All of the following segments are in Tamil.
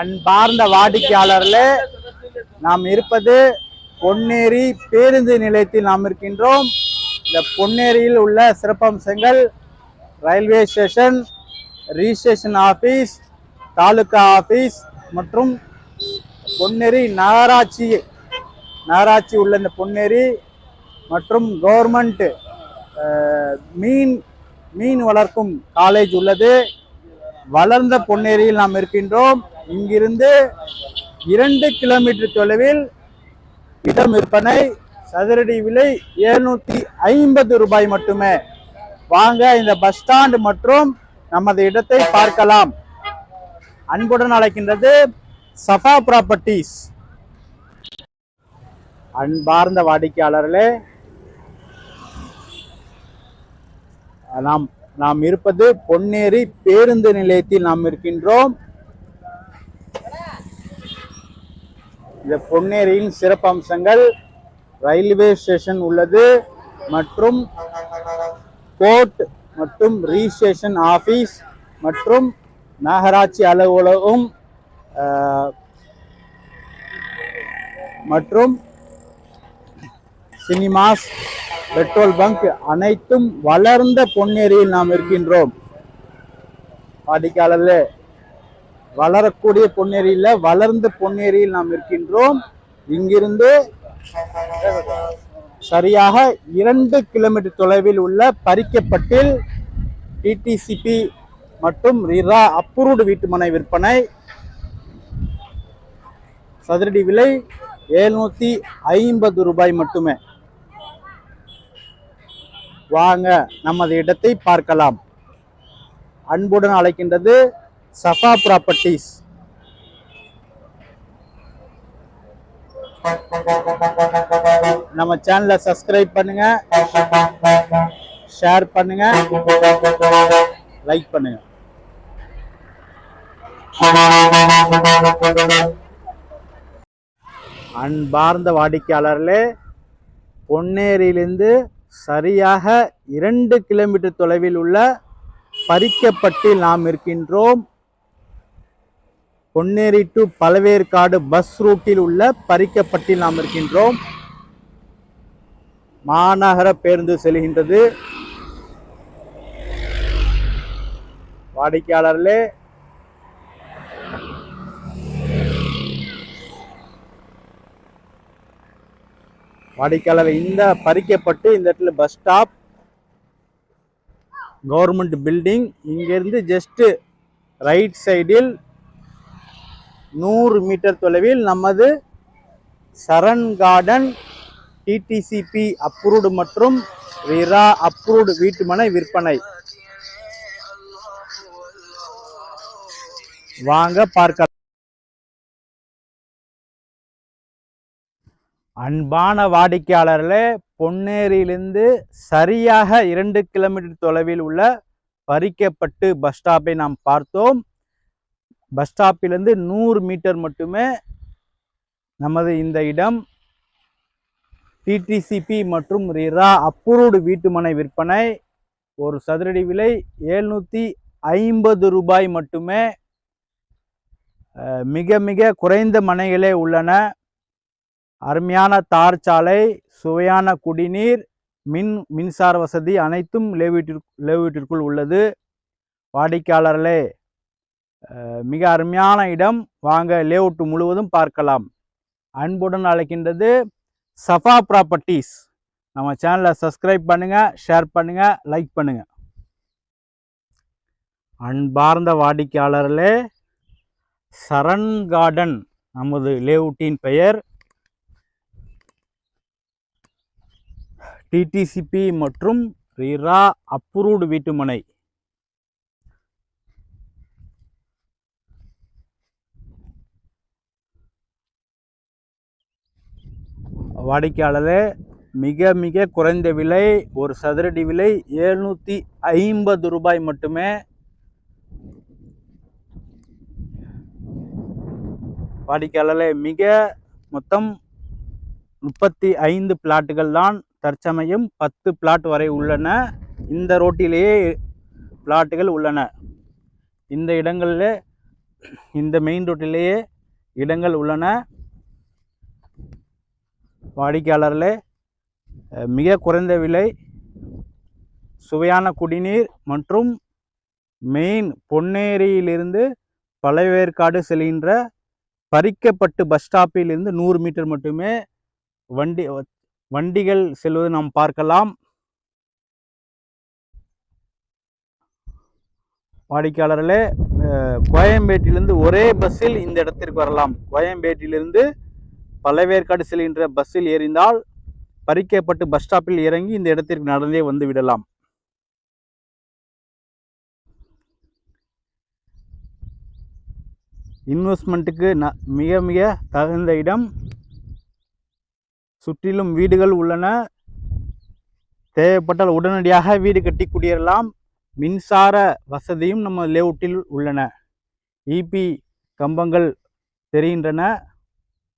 அன்பார்ந்த வாடிக்கையாளர்களே நாம் இருப்பது பொன்னேரி பேருந்து நிலையத்தில் நாம் இருக்கின்றோம். இந்த பொன்னேரியில் உள்ள சிறப்பம்சங்கள் railway station registration office taluka office மற்றும் பொன்னேரி நகராட்சி. நகராட்சி உள்ள இந்த பொன்னேரி மற்றும் கவர்மெண்ட் மீன் மீன் வளர்க்கும் காலேஜ் உள்ளது. வளர்ந்த பொன்னேரியில் நாம் இருக்கின்றோம். இங்கிருந்து இரண்டு கிலோமீட்டர் தொலைவில் இடம் விற்பனை சதுரடி விலை எழுநூத்தி ஐம்பது ரூபாய் மட்டுமே. வாங்க இந்த பஸ் ஸ்டாண்ட் மற்றும் நமது இடத்தை பார்க்கலாம். அன்புடன் அழைக்கின்றது சஃபா ப்ராப்பர்ட்டிஸ் அன்பார்ந்த வாடிக்கையாளர்களே நாம் நாம் இருப்பது பொன்னேரி பேருந்து நிலையத்தில் நாம் இருக்கின்றோம். இந்த பொன்னேரியின் சிறப்பம்சங்கள் ரயில்வே ஸ்டேஷன் உள்ளது மற்றும் கோர்ட் மற்றும் ரிஜிஸ்ட்ரேஷன் ஆஃபீஸ் மற்றும் நகராட்சி அலுவலகம் மற்றும் சினிமாஸ் பெட்ரோல் பங்க் அனைத்தும் வளர்ந்த பொன்னேரியில் நாம் இருக்கின்றோம். வாடிக்கையாளர்களே வளரக்கூடிய பொன்னேரியில் வளர்ந்த பொன்னேரியில் நாம் இருக்கின்றோம். இங்கிருந்து சரியாக இரண்டு கிலோமீட்டர் தொலைவில் உள்ள பறிக்கப்பட்டில் டிடிசிபி மற்றும் ரிரா அப்ரூவ்டு வீட்டுமனை விற்பனை. சதுரடி விலை எழுநூத்தி ஐம்பது ரூபாய் மட்டுமே. வாங்க நமது இடத்தை பார்க்கலாம். அன்புடன் அழைக்கின்றது சஃபா ப்ராப்பர்ட்டிஸ் நம்ம சேனலை சப்ஸ்கிரைப் பண்ணுங்க ஷேர் பண்ணுங்க லைக் பண்ணுங்க. அன்பார்ந்த வாடிக்கையாளர்களே பொன்னேரியிலிருந்து சரியாக இரண்டு கிலோமீட்டர் தொலைவில் உள்ள பறிக்கப்பட்டில் நாம் இருக்கின்றோம். பொன்னேரி டு பழவேற்காடு பஸ் ரூட்டில் உள்ள பறிக்கப்பட்டில் நாம் இருக்கின்றோம். மாநகர பேருந்து செல்கின்றது. வாடிக்கையாளர்களே வாடிக்கையாளர் இந்த பறிக்கப்பட்டு இந்த இடத்துல பஸ் ஸ்டாப் கவர்மெண்ட் பில்டிங் இங்கிருந்து ஜஸ்ட் ரைட் சைடில் நூறு மீட்டர் தொலைவில் நமது சரண் கார்டன் டிடிசிபி அப்ரூவ்டு மற்றும் விரா அப்ரூவ்டு வீட்டுமனை விற்பனை. வாங்க பார்க்கலாம். அன்பான வாடிக்கையாளர்களே பொன்னேரியிலிருந்து சரியாக இரண்டு கிலோமீட்டர் தொலைவில் உள்ள பறிக்கப்பட்டு பஸ் ஸ்டாப்பை நாம் பார்த்தோம். பஸ் ஸ்டாப்பிலிருந்து நூறு மீட்டர் மட்டுமே நமது இந்த இடம் டிடிசிபி மற்றும் ரிரா அப்ரூவ்டு வீட்டுமனை விற்பனை. ஒரு சதுரடி விலை எழுநூற்றி ஐம்பது ரூபாய் மட்டுமே மிக மிக குறைந்த மனைகளே உள்ளன. அருமையான தார் சாலை சுவையான குடிநீர் மின் மின்சார வசதி அனைத்தும் லேவீட்டிற்கு லேவீட்டிற்குள் உள்ளது. வாடிக்கையாளர்களே மிக அருமையான இடம். வாங்க லேஅவுட் முழுவதும் பார்க்கலாம். அன்புடன் அழைக்கின்றது சஃபா ப்ராப்பர்ட்டிஸ். நம்ம சேனலை சப்ஸ்கிரைப் பண்ணுங்கள் ஷேர் பண்ணுங்கள் லைக் பண்ணுங்கள் அன்பார்ந்த வாடிக்கையாளர்களே சரண் கார்டன் நமது லேஅவுட்டின் பெயர் டிடிசிபி மற்றும் ரிரா அப்ரூவ்டு வீட்டுமனை. வாடிக்கையாளரே மிக மிக குறைந்த விலை ஒரு சதுரடி விலை எழுநூற்றி ஐம்பது ரூபாய் மட்டுமே. வாடிக்கையாளரே மிக மொத்தம் முப்பத்தி ஐந்து பிளாட்டுகள் தான் தற்சமயம் பத்து பிளாட் வரை உள்ளன. இந்த ரோட்டிலேயே பிளாட்டுகள் உள்ளன. இந்த இடங்களில் இந்த மெயின் ரோட்டிலேயே இடங்கள் உள்ளன. வாடிக்கையாளர்களே மிக குறைந்த விலை சுவையான குடிநீர் மற்றும் மெயின் பொன்னேரியிலிருந்து பழவேற்காடு செல்கின்ற பறிக்கப்பட்டு பஸ் ஸ்டாப்பிலிருந்து நூறு மீட்டர் மட்டுமே வண்டி வண்டிகள் செல்வது நாம் பார்க்கலாம். வாடிக்கையாளர்களே கோயம்பேட்டிலிருந்து ஒரே பஸ்ஸில் இந்த இடத்திற்கு வரலாம். கோயம்பேட்டிலிருந்து பழவேற்காடு செல்கின்ற பஸ்ஸில் ஏறிந்தால் பறிக்கப்பட்டு பஸ் ஸ்டாப்பில் இறங்கி இந்த இடத்திற்கு நடந்தே வந்து விடலாம். இன்வெஸ்ட்மெண்ட்டுக்கு ந மிக மிக தகுந்த இடம் சுற்றிலும் வீடுகள் உள்ளன. தேவைப்பட்டால் உடனடியாக வீடு கட்டி குடியேறலாம். மின்சார வசதியும் நம்ம லேவுட்டில் உள்ளன. இபி கம்பங்கள் தெரிகின்றன.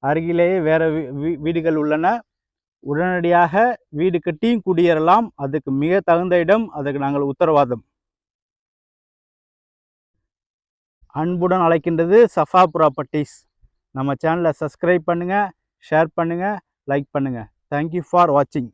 அருகிலேயே வேறு வீடுகள் உள்ளன. உடனடியாக வீடு கட்டியும் குடியேறலாம். அதுக்கு மிக தகுந்த இடம் அதுக்கு நாங்கள் உத்தரவாதம். அன்புடன் அழைக்கின்றது சஃபா ப்ராப்பர்ட்டிஸ். நம்ம சேனலை சப்ஸ்கிரைப் பண்ணுங்கள் ஷேர் பண்ணுங்கள் லைக் பண்ணுங்கள் தேங்க்யூ ஃபார் வாட்சிங்